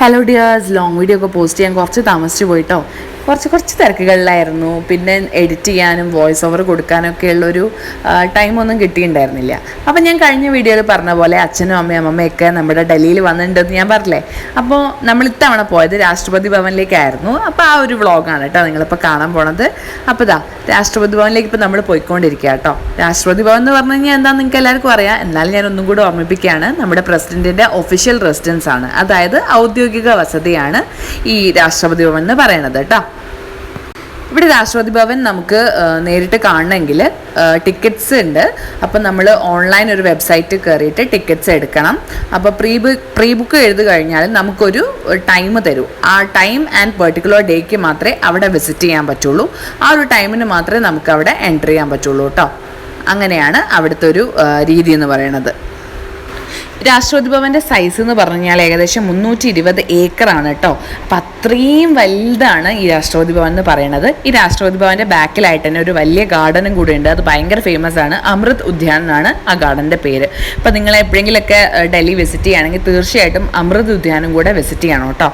Hello dears long video ഒക്കെ post ചെയ്യാൻ കുറച്ച് താമസിച്ച് പോയിട്ടോ. കുറച്ച് കുറച്ച് തിരക്കുകളിലായിരുന്നു. പിന്നെ എഡിറ്റ് ചെയ്യാനും വോയിസ് ഓവർ കൊടുക്കാനൊക്കെ ഉള്ളൊരു ടൈമൊന്നും കിട്ടിയിട്ടുണ്ടായിരുന്നില്ല. അപ്പം ഞാൻ കഴിഞ്ഞ വീഡിയോയിൽ പറഞ്ഞ പോലെ അച്ഛനും അമ്മയും അമ്മയൊക്കെ നമ്മുടെ ഡൽഹിയിൽ വന്നിട്ടുണ്ടെന്ന് ഞാൻ പറഞ്ഞില്ലേ? അപ്പോൾ നമ്മൾ ഇത്തവണ പോയത് രാഷ്ട്രപതി ഭവനിലേക്കായിരുന്നു. അപ്പോൾ ആ ഒരു വ്ളോഗാണ് കേട്ടോ നിങ്ങളിപ്പോൾ കാണാൻ പോണത്. അപ്പോൾ ഇതാ രാഷ്ട്രപതി ഭവനിലേക്ക് ഇപ്പോൾ നമ്മൾ പോയിക്കൊണ്ടിരിക്കുക കേട്ടോ. രാഷ്ട്രപതി ഭവൻ എന്ന് പറഞ്ഞു കഴിഞ്ഞാൽ എന്താണെന്ന് നിങ്ങൾക്ക് എല്ലാവർക്കും അറിയാം. എന്നാലും ഞാൻ ഒന്നും കൂടെ ഓർമ്മിപ്പിക്കുകയാണ്. നമ്മുടെ പ്രസിഡന്റിന്റെ ഒഫീഷ്യൽ റെസിഡൻസ് ആണ്. അതായത് ഔദ്യോഗിക വസതിയാണ് ഈ രാഷ്ട്രപതി ഭവൻ എന്ന് പറയുന്നത് കേട്ടോ. ഇവിടെ രാഷ്ട്രപതി ഭവൻ നമുക്ക് നേരിട്ട് കാണണമെങ്കിൽ ടിക്കറ്റ്സ് ഉണ്ട്. അപ്പം നമ്മൾ ഓൺലൈൻ ഒരു വെബ്സൈറ്റ് കയറിയിട്ട് ടിക്കറ്റ്സ് എടുക്കണം. അപ്പോൾ പ്രീ ബുക്ക് പ്രീ ബുക്ക് എഴുതി കഴിഞ്ഞാൽ നമുക്കൊരു ടൈം തരും. ആ ടൈം ആൻഡ് പെർട്ടിക്കുലർ ഡേക്ക് മാത്രമേ അവിടെ വിസിറ്റ് ചെയ്യാൻ പറ്റുള്ളൂ. ആ ഒരു ടൈമിന് മാത്രമേ നമുക്ക് അവിടെ എന്റർ ചെയ്യാൻ പറ്റുള്ളൂ കേട്ടോ. അങ്ങനെയാണ് അവിടുത്തെ ഒരു രീതി എന്ന് പറയുന്നത്. രാഷ്ട്രപതി ഭവന്റെ സൈസ് എന്ന് പറഞ്ഞാൽ ഏകദേശം മുന്നൂറ്റി ഇരുപത് ഏക്കറാണ് കേട്ടോ അപ്പം അത്രയും വലുതാണ് ഈ രാഷ്ട്രപതി ഭവൻ എന്ന് പറയുന്നത് ഈ രാഷ്ട്രപതി ഭവന്റെ ബാക്കിലായിട്ട് തന്നെ ഒരു വലിയ ഗാർഡനും കൂടെ ഉണ്ട്. അത് ഭയങ്കര ഫേമസ് ആണ്. അമൃത് ഉദ്യാൻ എന്നാണ് ആ ഗാർഡന്റെ പേര്. അപ്പം നിങ്ങൾ എപ്പോഴെങ്കിലൊക്കെ ഡൽഹി വിസിറ്റ് ചെയ്യുകയാണെങ്കിൽ തീർച്ചയായിട്ടും അമൃത് ഉദ്യാനും കൂടെ വിസിറ്റ് ചെയ്യണം കേട്ടോ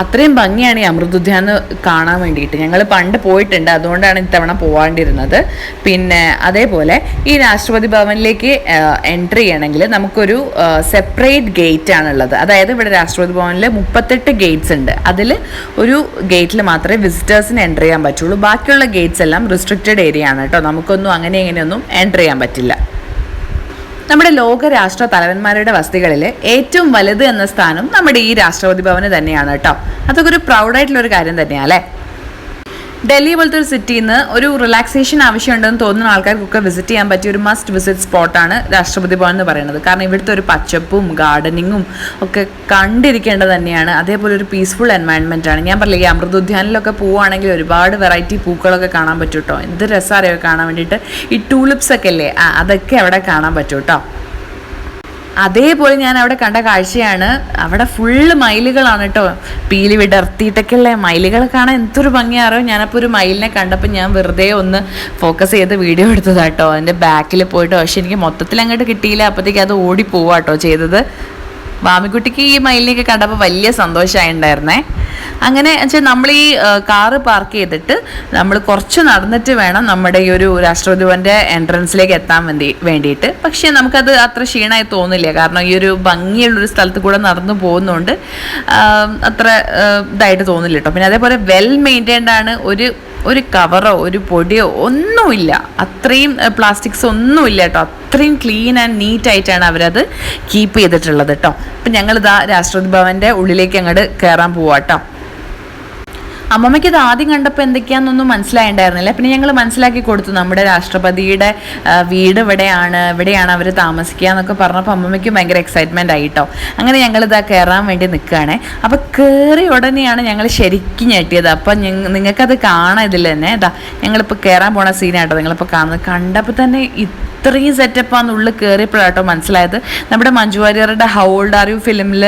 അത്രയും ഭംഗിയാണ് ഈ അമൃതുദ്യാന്ന് കാണാൻ വേണ്ടിയിട്ട്. ഞങ്ങൾ പണ്ട് പോയിട്ടുണ്ട്. അതുകൊണ്ടാണ് ഇത്തവണ പോവാണ്ടിരുന്നത്. പിന്നെ അതേപോലെ ഈ രാഷ്ട്രപതി ഭവനിലേക്ക് എൻട്രി ചെയ്യണമെങ്കിൽ നമുക്കൊരു സെപ്പറേറ്റ് ഗേറ്റ് ആണുള്ളത്. അതായത് ഇവിടെ രാഷ്ട്രപതി ഭവനിൽ മുപ്പത്തെട്ട് ഗേറ്റ്സ് ഉണ്ട്. അതിൽ ഒരു ഗേറ്റിൽ മാത്രമേ വിസിറ്റേഴ്സിന് എന്റർ ചെയ്യാൻ പറ്റുള്ളൂ. ബാക്കിയുള്ള ഗേറ്റ്സ് എല്ലാം റിസ്ട്രിക്റ്റഡ് ഏരിയ ആണ് കേട്ടോ. നമുക്കൊന്നും അങ്ങനെ ഇങ്ങനെയൊന്നും എന്റർ ചെയ്യാൻ പറ്റില്ല. നമ്മുടെ ലോകരാഷ്ട്ര തലവന്മാരുടെ വസതികളിൽ ഏറ്റവും വലുത് എന്ന സ്ഥാനം നമ്മുടെ ഈ രാഷ്ട്രപതി ഭവന് തന്നെയാണ് കേട്ടോ. അതൊക്കെ ഒരു പ്രൗഡായിട്ടുള്ള ഒരു കാര്യം തന്നെയാണ് അല്ലേ? ഡൽഹി പോലത്തെ ഒരു സിറ്റിയിൽ നിന്ന് ഒരു റിലാക്സേഷൻ ആവശ്യമുണ്ടെന്ന് തോന്നുന്ന ആൾക്കാർക്കൊക്കെ വിസിറ്റ് ചെയ്യാൻ പറ്റിയ ഒരു മസ്റ്റ് വിസിറ്റ് സ്പോട്ടാണ് രാഷ്ട്രപതി ഭവൻ എന്ന് പറയുന്നത്. കാരണം ഇവിടുത്തെ ഒരു പച്ചപ്പും ഗാർഡനിങ്ങും ഒക്കെ കണ്ടിരിക്കേണ്ടത് തന്നെയാണ്. അതേപോലെ ഒരു പീസ്ഫുൾ എൻവയൺമെന്റ് ആണ്. ഞാൻ പറഞ്ഞില്ലേ ഈ അമൃതോദ്യാനിലൊക്കെ പോവുകയാണെങ്കിൽ ഒരുപാട് വെറൈറ്റി പൂക്കളൊക്കെ കാണാൻ പറ്റും കേട്ടോ എന്ത് രസമറിയോ കാണാൻ വേണ്ടിയിട്ട്. ഈ ടൂളിപ്സ് ഒക്കെ അല്ലേ അതൊക്കെ അവിടെ കാണാൻ പറ്റും കേട്ടോ അതേപോലെ ഞാൻ അവിടെ കണ്ട കാഴ്ചയാണ്. അവിടെ ഫുള്ള് മയിലുകളാണ് കേട്ടോ പീലി വിടർത്തിയിട്ടൊക്കെയുള്ള മയിലുകൾ കാണാൻ എന്തൊരു ഭംഗിയാറോ ഞാനപ്പോൾ ഒരു മയിലിനെ കണ്ടപ്പോൾ ഞാൻ വെറുതെ ഒന്ന് ഫോക്കസ് ചെയ്ത് വീഡിയോ എടുത്തതാട്ടോ അതിന്റെ ബാക്കിൽ പോയിട്ടോ പക്ഷെ എനിക്ക് മൊത്തത്തിൽ അങ്ങോട്ട് കിട്ടിയില്ല. അപ്പോഴത്തേക്ക് അത് ഓടി പോവാട്ടോ ചെയ്തത്. വാമിക്കുട്ടിക്ക് ഈ മയിലിനെയൊക്കെ കണ്ടപ്പോൾ വലിയ സന്തോഷമായി ഉണ്ടായിരുന്നേ അങ്ങനെ വെച്ചാൽ നമ്മൾ ഈ കാറ് പാർക്ക് ചെയ്തിട്ട് നമ്മൾ കുറച്ച് നടന്നിട്ട് വേണം നമ്മുടെ ഈ ഒരു രാഷ്ട്രപതി ഭവന്റെ എൻട്രൻസിലേക്ക് എത്താൻ വേണ്ടി വേണ്ടിയിട്ട്. പക്ഷേ നമുക്കത് അത്ര ക്ഷീണമായി തോന്നില്ല. കാരണം ഈ ഒരു ഭംഗിയുള്ളൊരു സ്ഥലത്ത് കൂടെ നടന്നു പോകുന്നതുകൊണ്ട് അത്ര ഇതായിട്ട് തോന്നില്ല കേട്ടോ പിന്നെ അതേപോലെ വെൽ മെയിന്റൈൻഡ് ആണ് ഒരു ഒരു കവറോ ഒരു പൊടിയോ ഒന്നുമില്ല. അത്രയും പ്ലാസ്റ്റിക്സ് ഒന്നുമില്ല കേട്ടോ. അത്രയും ക്ലീൻ ആൻഡ് നീറ്റ് ആയിട്ടാണ് അവരത് കീപ്പ് ചെയ്തിട്ടുള്ളത് കേട്ടോ. അപ്പം ഞങ്ങളിതാ രാഷ്ട്രപതി ഭവന്റെ ഉള്ളിലേക്ക് അങ്ങോട്ട് കയറാൻ പോവാട്ടോ അമ്മമ്മയ്ക്ക് ഇത് ആദ്യം കണ്ടപ്പോൾ എന്തൊക്കെയാണെന്നൊന്നും മനസ്സിലായിണ്ടായിരുന്നില്ല. പിന്നെ ഞങ്ങൾ മനസ്സിലാക്കി കൊടുത്തു നമ്മുടെ രാഷ്ട്രപതിയുടെ വീട് ഇവിടെയാണ് ഇവിടെയാണ് അവർ താമസിക്കുക എന്നൊക്കെ പറഞ്ഞപ്പോൾ അമ്മമ്മയ്ക്ക് ഭയങ്കര എക്സൈറ്റ്മെന്റ് ആയിട്ടോ. അങ്ങനെ ഞങ്ങൾ ഇതാ കയറാൻ വേണ്ടി നിൽക്കുകയാണേ അപ്പോൾ കയറി ഉടനെയാണ് ഞങ്ങൾ ശരിക്കും ഞെട്ടിയത്. അപ്പോൾ നിങ്ങൾക്കത് കാണാം ഇതിൽ തന്നെ ഇതാ ഞങ്ങളിപ്പോൾ കയറാൻ പോണ സീനായിട്ടോ നിങ്ങളിപ്പോൾ കാണുന്നത്. കണ്ടപ്പോൾ തന്നെ ഇത്രയും സെറ്റപ്പാന്ന് ഉള്ളിൽ കയറിയപ്പോഴാട്ടോ മനസ്സിലായത്. നമ്മുടെ മഞ്ജു വാര്യറുടെ ഹൗ ഓൾഡ് ആർ യു ഫിലിമിൽ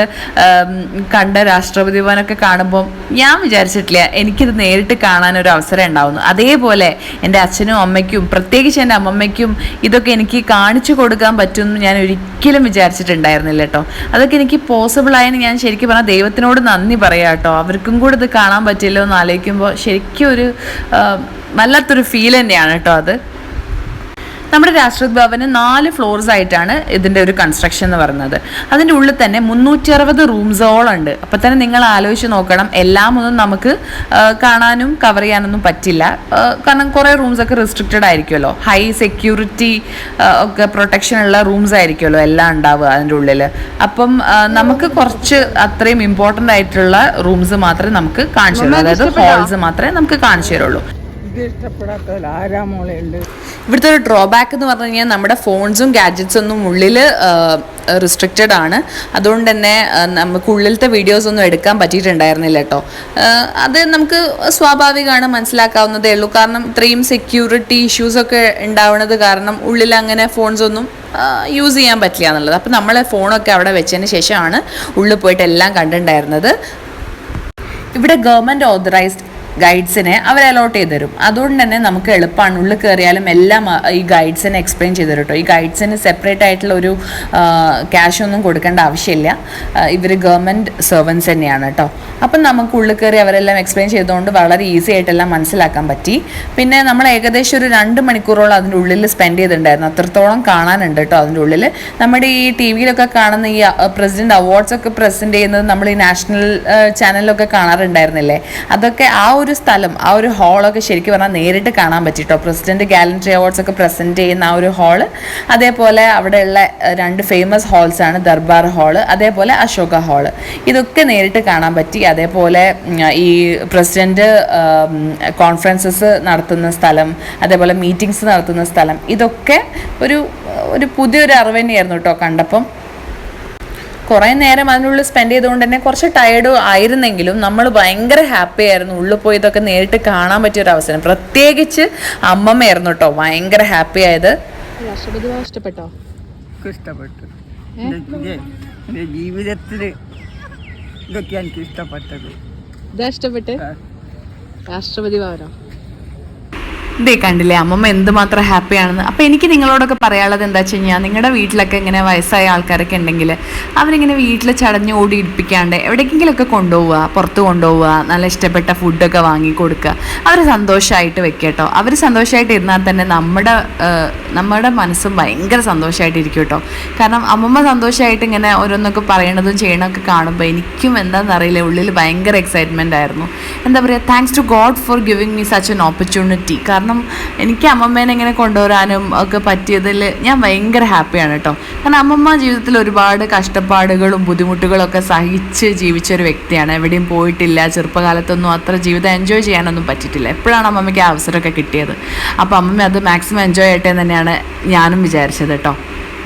കണ്ട രാഷ്ട്രപതി ഭവനൊക്കെ കാണുമ്പോൾ ഞാൻ വിചാരിച്ചിട്ടില്ല എനിക്കിത് നേരിട്ട് കാണാൻ ഒരു അവസരം ഉണ്ടാവുന്നു. അതേപോലെ എന്റെ അച്ഛനും അമ്മയ്ക്കും പ്രത്യേകിച്ച് എന്റെ അമ്മമ്മയ്ക്കും ഇതൊക്കെ എനിക്ക് കാണിച്ചു കൊടുക്കാൻ പറ്റുമെന്ന് ഞാൻ ഒരിക്കലും വിചാരിച്ചിട്ടുണ്ടായിരുന്നില്ല കേട്ടോ അതൊക്കെ എനിക്ക് പോസിബിൾ ആയെന്ന് ഞാൻ ശരിക്കും പറഞ്ഞാൽ ദൈവത്തിനോട് നന്ദി പറയാം കേട്ടോ അവർക്കും കൂടെ ഇത് കാണാൻ പറ്റില്ലോ എന്ന് ആലോചിക്കുമ്പോൾ ശരിക്കും ഒരു വല്ലാത്തൊരു ഫീൽ തന്നെയാണ് കേട്ടോ അത്. നമ്മുടെ രാഷ്ട്രപതി ഭവന് നാല് ഫ്ലോർസ് ആയിട്ടാണ് ഇതിന്റെ ഒരു കൺസ്ട്രക്ഷൻ എന്ന് പറയുന്നത്. അതിന്റെ ഉള്ളിൽ തന്നെ മുന്നൂറ്റി അറുപത് റൂംസോളുണ്ട് അപ്പം തന്നെ നിങ്ങൾ ആലോചിച്ച് നോക്കണം എല്ലാം ഒന്നും നമുക്ക് കാണാനും കവർ ചെയ്യാനൊന്നും പറ്റില്ല. കാരണം കുറേ റൂംസൊക്കെ റെസ്ട്രിക്റ്റഡ് ആയിരിക്കുമല്ലോ. ഹൈ സെക്യൂരിറ്റി ഒക്കെ പ്രൊട്ടക്ഷൻ ഉള്ള റൂംസ് ആയിരിക്കുമല്ലോ എല്ലാം ഉണ്ടാവുക അതിന്റെ ഉള്ളിൽ അപ്പം നമുക്ക് കുറച്ച് അത്രയും ഇമ്പോർട്ടന്റ് ആയിട്ടുള്ള റൂംസ് മാത്രമേ നമുക്ക് കാണിച്ചു തരുള്ളൂ അതായത് ഹോൾസ് മാത്രമേ നമുക്ക് കാണിച്ചു തരുള്ളൂ ഇവിടുത്തെ ഒരു ഡ്രോബാക്ക് എന്ന് പറഞ്ഞു കഴിഞ്ഞാൽ നമ്മുടെ ഫോൺസും ഗാഡ്ജറ്റ്സ് ഒന്നും ഉള്ളിൽ റിസ്ട്രിക്റ്റഡ് ആണ്. അതുകൊണ്ട് തന്നെ നമുക്ക് ഉള്ളിലത്തെ വീഡിയോസ് ഒന്നും എടുക്കാൻ പറ്റിയിട്ടുണ്ടായിരുന്നില്ല കേട്ടോ. അത് നമുക്ക് സ്വാഭാവികമാണ് മനസ്സിലാക്കാവുന്നതേ ഉള്ളൂ. കാരണം ഇത്രയും സെക്യൂരിറ്റി ഇഷ്യൂസ് ഒക്കെ ഉണ്ടാവുന്നത് കാരണം ഉള്ളിൽ അങ്ങനെ ഫോൺസ് ഒന്നും യൂസ് ചെയ്യാൻ പറ്റില്ല എന്നുള്ളത്. അപ്പോൾ നമ്മൾ ഫോണൊക്കെ അവിടെ വെച്ചതിന് ശേഷമാണ് ഉള്ളിൽ പോയിട്ട് എല്ലാം കണ്ടിട്ടുണ്ടായിരുന്നത്. ഇവിടെ ഗവൺമെന്റ് ഓതറൈസ്ഡ് ഗൈഡ്സിനെ അവർ അലോട്ട് ചെയ്ത് തരും. അതുകൊണ്ട് തന്നെ നമുക്ക് എളുപ്പമാണ് ഉള്ളിൽ കയറിയാലും എല്ലാം ഈ ഗൈഡ്സിനെ എക്സ്പ്ലെയിൻ ചെയ്ത് തരും കേട്ടോ ഈ ഗൈഡ്സിന് സെപ്പറേറ്റ് ആയിട്ടുള്ള ഒരു ക്യാഷ് ഒന്നും കൊടുക്കേണ്ട ആവശ്യമില്ല. ഇവർ ഗവൺമെന്റ് സെർവൻസ് തന്നെയാണ് കേട്ടോ അപ്പം നമുക്ക് ഉള്ളിൽ കയറി അവരെല്ലാം എക്സ്പ്ലെയിൻ ചെയ്തുകൊണ്ട് വളരെ ഈസി ആയിട്ടെല്ലാം മനസ്സിലാക്കാൻ പറ്റി. പിന്നെ നമ്മൾ ഏകദേശം ഒരു രണ്ട് മണിക്കൂറോളം അതിന്റെ ഉള്ളിൽ സ്പെൻഡ് ചെയ്തിട്ടുണ്ടായിരുന്നു. അത്രത്തോളം കാണാനുണ്ട് കേട്ടോ അതിന്റെ ഉള്ളിൽ. നമ്മുടെ ഈ ടി വിയിലൊക്കെ കാണുന്ന ഈ പ്രസിഡന്റ് അവാർഡ്സ് ഒക്കെ പ്രസന്റ് ചെയ്യുന്നത് നമ്മൾ ഈ നാഷണൽ ചാനലിലൊക്കെ കാണാറുണ്ടായിരുന്നില്ലേ? അതൊക്കെ ആ സ്ഥലം ആ ഒരു ഹാളൊക്കെ ശരിക്കും പറഞ്ഞാൽ നേരിട്ട് കാണാൻ പറ്റിട്ടോ? പ്രസിഡന്റ് ഗാലൻട്രി അവാർഡ്സ് ഒക്കെ പ്രസന്റ് ചെയ്യുന്ന ആ ഒരു ഹാൾ അതേപോലെ അവിടെയുള്ള രണ്ട് ഫേമസ് ഹാൾസ് ആണ് ദർബാർ ഹാൾ അതേപോലെ അശോക ഹാൾ ഇതൊക്കെ നേരിട്ട് കാണാൻ പറ്റി. അതേപോലെ ഈ പ്രസിഡന്റ് കോൺഫറൻസസ് നടത്തുന്ന സ്ഥലം അതേപോലെ മീറ്റിംഗ്സ് നടത്തുന്ന സ്ഥലം ഇതൊക്കെ ഒരു ഒരു പുതിയൊരു അറിവ് തന്നെയായിരുന്നു കേട്ടോ കണ്ടപ്പം. കുറേ നേരം അതിനുള്ളിൽ സ്പെൻഡ് ചെയ്തുകൊണ്ട് തന്നെ കുറച്ച് ടയർഡ് ആയിരുന്നെങ്കിലും നമ്മൾ ഭയങ്കര ഹാപ്പി ആയിരുന്നു. ഉള്ളിൽ പോയി ഇതൊക്കെ നേരിട്ട് കാണാൻ പറ്റിയ ഒരു അവസരം. പ്രത്യേകിച്ച് അമ്മമ്മയായിരുന്നു കേട്ടോ ഭയങ്കര ഹാപ്പി ആയത്. ഇഷ്ടപ്പെട്ടോ? എനിക്ക് ഇഷ്ടപ്പെട്ടു ജീവിതത്തിൽ ഇതൊക്കെയാണ് എനിക്ക് ഇഷ്ടപ്പെട്ടത്. ഇതാ ഇഷ്ടപ്പെട്ട്? രാഷ്ട്രപതി ഭവനോ ഇതേ കണ്ടില്ലേ അമ്മമ്മ എന്തുമാത്രം ഹാപ്പിയാണെന്ന് അപ്പോൾ എനിക്ക് നിങ്ങളോടൊക്കെ പറയാനുള്ളത് എന്താ വെച്ച് കഴിഞ്ഞാൽ നിങ്ങളുടെ വീട്ടിലൊക്കെ ഇങ്ങനെ വയസ്സായ ആൾക്കാരൊക്കെ ഉണ്ടെങ്കിൽ അവരിങ്ങനെ വീട്ടിൽ ചടഞ്ഞ് ഓടി ഇടിപ്പിക്കാണ്ട് എവിടേക്കെങ്കിലുമൊക്കെ കൊണ്ടുപോവുക പുറത്ത് കൊണ്ടുപോവുക നല്ല ഇഷ്ടപ്പെട്ട ഫുഡൊക്കെ വാങ്ങി കൊടുക്കുക അവർ സന്തോഷമായിട്ട് വെക്കുക കേട്ടോ അവർ സന്തോഷമായിട്ട് ഇരുന്നാൽ തന്നെ നമ്മുടെ നമ്മുടെ മനസ്സും ഭയങ്കര സന്തോഷമായിട്ട് ഇരിക്കും കേട്ടോ കാരണം അമ്മമ്മ സന്തോഷമായിട്ട് ഇങ്ങനെ ഓരോന്നൊക്കെ പറയണതും ചെയ്യണമൊക്കെ കാണുമ്പോൾ എനിക്കും എന്താണെന്നറിയില്ല ഉള്ളിൽ ഭയങ്കര എക്സൈറ്റ്മെന്റ് ആയിരുന്നു. എന്താ പറയുക thanks to God for giving me such an opportunity കാരണം എനിക്ക് അമ്മമ്മേനെ ഇങ്ങനെ കൊണ്ടുവരാനും ഒക്കെ പറ്റിയതിൽ ഞാൻ ഭയങ്കര ഹാപ്പിയാണ് കേട്ടോ. കാരണം അമ്മമ്മ ജീവിതത്തിൽ ഒരുപാട് കഷ്ടപ്പാടുകളും ബുദ്ധിമുട്ടുകളും ഒക്കെ സഹിച്ച് ജീവിച്ച ഒരു വ്യക്തിയാണ്. എവിടെയും പോയിട്ടില്ല ചെറുപ്പകാലത്തൊന്നും അത്ര ജീവിതം എൻജോയ് ചെയ്യാനൊന്നും പറ്റിയിട്ടില്ല. എപ്പോഴാണ് അമ്മമ്മയ്ക്ക് ആ അവസരമൊക്കെ കിട്ടിയത്? അപ്പോൾ അമ്മമ്മ അത് മാക്സിമം എൻജോയ് ചെയ്യട്ടെ എന്ന് തന്നെയാണ് ഞാനും വിചാരിച്ചത് കേട്ടോ.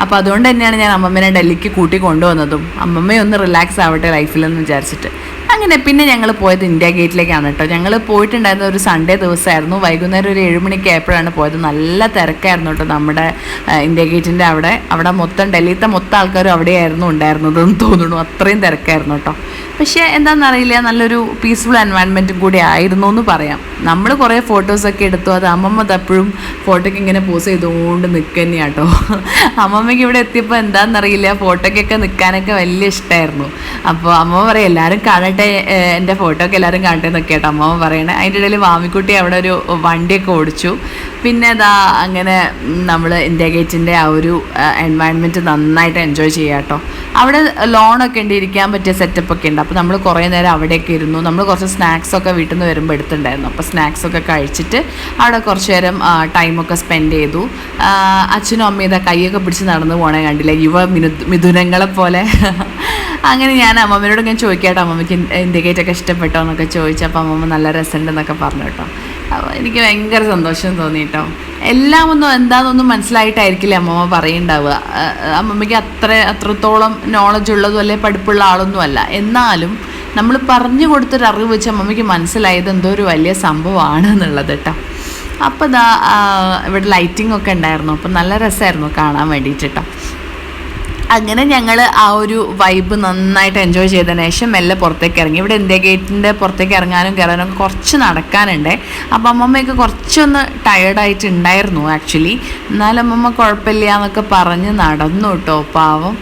അപ്പോൾ അതുകൊണ്ട് തന്നെയാണ് ഞാൻ അമ്മമ്മേനെ ഡൽഹിക്ക് കൂട്ടി കൊണ്ടുവന്നതും. അമ്മമ്മയൊന്ന് റിലാക്സ് ആവട്ടെ ലൈഫിലെന്ന് വിചാരിച്ചിട്ട്. അങ്ങനെ പിന്നെ ഞങ്ങൾ പോയത് ഇന്ത്യ ഗേറ്റിലേക്കാണ് കേട്ടോ ഞങ്ങൾ പോയിട്ടുണ്ടായിരുന്ന ഒരു സൺഡേ ദിവസമായിരുന്നു വൈകുന്നേരം ഒരു ഏഴുമണിക്ക് ആയപ്പോഴാണ് പോയത്. നല്ല തിരക്കായിരുന്നു കേട്ടോ നമ്മുടെ ഇന്ത്യ ഗേറ്റിന്റെ അവിടെ. അവിടെ മൊത്തം ഡൽഹിയിലത്തെ മൊത്തം ആൾക്കാരും അവിടെയായിരുന്നു ഉണ്ടായിരുന്നത് എന്ന് തോന്നുന്നു. അത്രയും തിരക്കായിരുന്നു കേട്ടോ പക്ഷേ എന്താണെന്നറിയില്ല നല്ലൊരു പീസ്ഫുൾ എൻവയൺമെന്റും കൂടി ആയിരുന്നു എന്ന് പറയാം. നമ്മൾ കുറേ ഫോട്ടോസൊക്കെ എടുത്തു. അത് അമ്മമ്മ തപ്പോഴും ഫോട്ടോയ്ക്ക് ഇങ്ങനെ പോസ് ചെയ്തുകൊണ്ട് നിൽക്കുക തന്നെയാണ് കേട്ടോ അമ്മമ്മയ്ക്ക് ഇവിടെ എത്തിയപ്പോൾ എന്താണെന്നറിയില്ല ഫോട്ടോയ്ക്കൊക്കെ നിൽക്കാനൊക്കെ വലിയ ഇഷ്ടമായിരുന്നു അപ്പോൾ അമ്മ പറയും എല്ലാവരും കാണട്ടെ ഏഹ് എന്റെ ഫോട്ടോ ഒക്കെ എല്ലാവരും കാണട്ടെ എന്നൊക്കെ കേട്ടോ അമ്മ പറയണേ അതിന്റെ ഇടയിൽ വാമിക്കുട്ടി അവിടെ ഒരു വണ്ടിയൊക്കെ ഓടിച്ചു. പിന്നെ ഇതാ അങ്ങനെ നമ്മൾ ഇന്ത്യ ഗേറ്റിന്റെ ആ ഒരു എൻവയൺമെന്റ് നന്നായിട്ട് എൻജോയ് ചെയ്യാം കേട്ടോ. അവിടെ ലോണൊക്കെ ഉണ്ട് ഇരിക്കാൻ പറ്റിയ സെറ്റപ്പ് ഒക്കെ ഉണ്ട്. അപ്പോൾ നമ്മൾ കുറേ നേരം അവിടെയൊക്കെ ഇരുന്നു. നമ്മൾ കുറച്ച് സ്നാക്സ് ഒക്കെ വീട്ടിൽ നിന്ന് വരുമ്പോൾ എടുത്തിട്ടുണ്ടായിരുന്നു. അപ്പോൾ സ്നാക്സ് ഒക്കെ കഴിച്ചിട്ട് അവിടെ കുറച്ച് നേരം ടൈമൊക്കെ സ്പെൻഡ് ചെയ്തു. അച്ഛനും അമ്മയും ഇതാ കൈയൊക്കെ പിടിച്ച് നടന്നു പോകണേ കണ്ടില്ല? യുവ മിനു പോലെ. അങ്ങനെ ഞാൻ അമ്മമ്മയോട് ഞാൻ ചോദിക്കാട്ടോ അമ്മമ്മയ്ക്ക് ഇന്ത്യ ഗേറ്റൊക്കെ ഇഷ്ടപ്പെട്ടോ? എന്നൊക്കെ ചോദിച്ചപ്പോൾ അമ്മമ്മ നല്ല രസമുണ്ടെന്നൊക്കെ പറഞ്ഞു കേട്ടോ. അപ്പോൾ എനിക്ക് ഭയങ്കര സന്തോഷം തോന്നി കേട്ടോ. എല്ലാം ഒന്നും എന്താണെന്നൊന്നും മനസ്സിലായിട്ടായിരിക്കില്ല അമ്മമ്മ പറയുണ്ടാവുക. അമ്മമ്മയ്ക്ക് അത്ര അത്രത്തോളം നോളജ് ഉള്ളതും അല്ലെ പഠിപ്പുള്ള ആളൊന്നും അല്ല. എന്നാലും നമ്മൾ പറഞ്ഞു കൊടുത്തൊരു അറിവ് വെച്ച് അമ്മമ്മയ്ക്ക് മനസ്സിലായത് എന്തോ ഒരു വലിയ സംഭവമാണ് എന്നുള്ളത് കേട്ടോ. അപ്പോൾ ഇതാ ഇവിടെ ലൈറ്റിംഗ് ഒക്കെ ഉണ്ടായിരുന്നു. അപ്പം നല്ല രസമായിരുന്നു കാണാൻ വേണ്ടിയിട്ട് കേട്ടോ. അങ്ങനെ ഞങ്ങൾ ആ ഒരു വൈബ് നന്നായിട്ട് എൻജോയ് ചെയ്തതിന് ശേഷം മെല്ലെ പുറത്തേക്ക് ഇറങ്ങി. ഇവിടെ ഇന്ത്യ ഗേറ്റിന്റെ പുറത്തേക്ക് ഇറങ്ങാനും കയറാനും കുറച്ച് നടക്കാനുണ്ട്. അപ്പം അമ്മമ്മയൊക്കെ കുറച്ചൊന്ന് ടയേർഡായിട്ട് ഉണ്ടായിരുന്നു ആക്ച്വലി എന്നാലും അമ്മമ്മ കുഴപ്പമില്ല എന്നൊക്കെ പറഞ്ഞ് നടന്നു കേട്ടോ പാവം.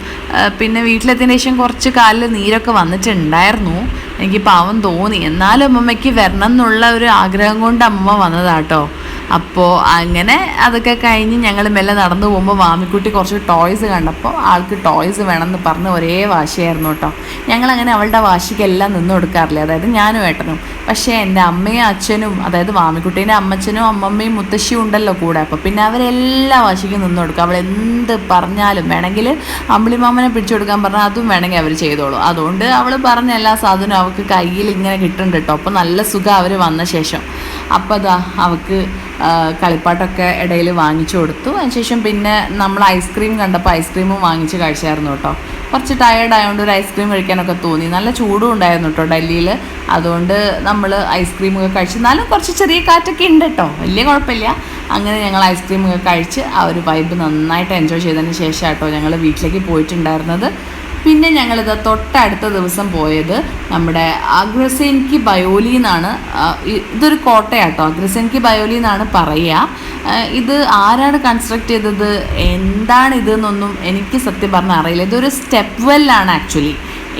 പിന്നെ വീട്ടിലെത്തിയതിന് ശേഷം കുറച്ച് കാലിൽ നീരൊക്കെ വന്നിട്ടുണ്ടായിരുന്നു. എനിക്ക് പാവം തോന്നി. എന്നാലും അമ്മമ്മയ്ക്ക് വരണം എന്നുള്ള ഒരു ആഗ്രഹം കൊണ്ട് അമ്മമ്മ വന്നതാട്ടോ അപ്പോൾ അങ്ങനെ അതൊക്കെ കഴിഞ്ഞ് ഞങ്ങൾ മെല്ലെ നടന്നു പോകുമ്പോൾ വാമിക്കുട്ടി കുറച്ച് ടോയ്സ് കണ്ടപ്പോൾ ആൾക്ക് ടോയ്സ് വേണമെന്ന് പറഞ്ഞ് ഒരേ വാശിയായിരുന്നു കേട്ടോ. ഞങ്ങളങ്ങനെ അവളുടെ വാശിക്കെല്ലാം നിന്ന് കൊടുക്കാറില്ല? അതായത് ഞാനും ഏട്ടനും. പക്ഷേ എന്റെ അമ്മയും അച്ഛനും അതായത് വാമിക്കുട്ടീന്റെ അമ്മച്ചനും അമ്മമ്മയും മുത്തശ്ശിയും ഉണ്ടല്ലോ കൂടെ. അപ്പോൾ പിന്നെ അവരെല്ലാ വാശിക്കും നിന്ന് കൊടുക്കും. അവൾ എന്ത് പറഞ്ഞാലും വേണമെങ്കിൽ അമ്പിളിമാമനെ പിടിച്ചു കൊടുക്കാൻ പറഞ്ഞാൽ അതും വേണമെങ്കിൽ അവർ ചെയ്തോളൂ. അതുകൊണ്ട് അവൾ പറഞ്ഞ എല്ലാ സാധനവും അവൾക്ക് കയ്യിൽ ഇങ്ങനെ കിട്ടുന്നുണ്ട് കേട്ടോ. അപ്പോൾ നല്ല സുഖം അവർ വന്ന ശേഷം. അപ്പോൾ അതാ അവൾക്ക് കളിപ്പാട്ടൊക്കെ ഇടയിൽ വാങ്ങിച്ചു കൊടുത്തു. അതിനുശേഷം പിന്നെ നമ്മൾ ഐസ്ക്രീം കണ്ടപ്പോൾ ഐസ്ക്രീമും വാങ്ങിച്ച് കഴിച്ചായിരുന്നു കേട്ടോ. കുറച്ച് ടയേർഡ് ആയതുകൊണ്ട് ഒരു ഐസ്ക്രീം കഴിക്കാനൊക്കെ തോന്നി. നല്ല ചൂടും ഉണ്ടായിരുന്നു കേട്ടോ ഡൽഹിയിൽ. അതുകൊണ്ട് നമ്മൾ ഐസ്ക്രീമൊക്കെ കഴിച്ച് എന്നാലും കുറച്ച് ചെറിയ കാറ്റൊക്കെ ഉണ്ട് കേട്ടോ. വലിയ കുഴപ്പമില്ല. അങ്ങനെ ഞങ്ങൾ ഐസ്ക്രീമൊക്കെ കഴിച്ച് ആ ഒരു വൈബ് നന്നായിട്ട് എൻജോയ് ചെയ്തതിന് ശേഷം കേട്ടോ ഞങ്ങൾ വീട്ടിലേക്ക് പോയിട്ടുണ്ടായിരുന്നത്. പിന്നെ ഞങ്ങളിത് തൊട്ടടുത്ത ദിവസം പോയത് നമ്മുടെ അഗ്രസെൻകി ബയോലി എന്നാണ് ഇതൊരു കോട്ടയാട്ടോ. അഗ്രസെൻകി ബയോലി എന്നാണ് പറയുക ഇത് ആരാണ് കൺസ്ട്രക്ട് ചെയ്തത്? എന്താണ് ഇത് എന്നൊന്നും എനിക്ക് സത്യം പറഞ്ഞാൽ അറിയില്ല. ഇതൊരു സ്റ്റെപ്പ് വെല്ലാണ് ആക്ച്വലി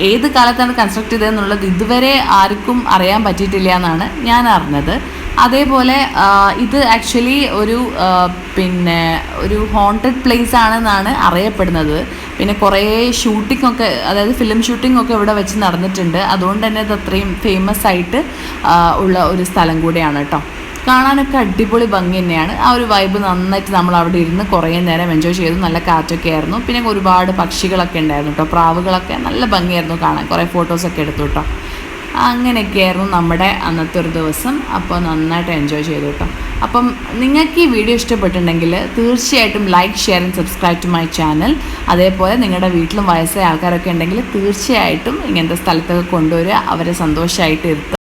ഏത് കാലത്താണ് കൺസ്ട്രക്ട് ചെയ്തതെന്നുള്ളത് ഇതുവരെ ആർക്കും അറിയാൻ പറ്റിയിട്ടില്ല എന്നാണ് ഞാൻ അറിഞ്ഞത്. അതേപോലെ ഇത് ആക്ച്വലി ഒരു പിന്നെ ഒരു ഹോണ്ടഡ് പ്ലേസ് ആണെന്നാണ് അറിയപ്പെടുന്നത്. പിന്നെ കുറേ ഷൂട്ടിംഗ് ഒക്കെ അതായത് ഫിലിം ഷൂട്ടിംഗ് ഒക്കെ ഇവിടെ വെച്ച് നടന്നിട്ടുണ്ട്. അതുകൊണ്ട് തന്നെ ഇത് അത്രയും ഫേമസ് ആയിട്ട് ഉള്ള ഒരു സ്ഥലം കൂടിയാണ് കേട്ടോ കാണാനൊക്കെ അടിപൊളി ഭംഗി തന്നെയാണ്. ആ ഒരു വൈബ് നന്നായിട്ട് നമ്മൾ അവിടെ ഇരുന്ന് കുറേ നേരം എൻജോയ് ചെയ്തു. നല്ല കാറ്റൊക്കെ ആയിരുന്നു. പിന്നെ ഒരുപാട് പക്ഷികളൊക്കെ ഉണ്ടായിരുന്നു കേട്ടോ പ്രാവുകളൊക്കെ നല്ല ഭംഗിയായിരുന്നു കാണാൻ. കുറേ ഫോട്ടോസൊക്കെ എടുത്തു കേട്ടോ അങ്ങനെയൊക്കെയായിരുന്നു നമ്മുടെ അന്നത്തെ ഒരു ദിവസം. അപ്പോൾ നന്നായിട്ട് എൻജോയ് ചെയ്തു കേട്ടോ. അപ്പം നിങ്ങൾക്ക് ഈ വീഡിയോ ഇഷ്ടപ്പെട്ടിട്ടുണ്ടെങ്കിൽ തീർച്ചയായിട്ടും like share and subscribe to my channel അതേപോലെ നിങ്ങളുടെ വീട്ടിലും വയസ്സായ ആൾക്കാരൊക്കെ ഉണ്ടെങ്കിൽ തീർച്ചയായിട്ടും ഇങ്ങനത്തെ സ്ഥലത്തൊക്കെ കൊണ്ടുവരിക. അവരെ സന്തോഷമായിട്ട് ഇരുത്തുക.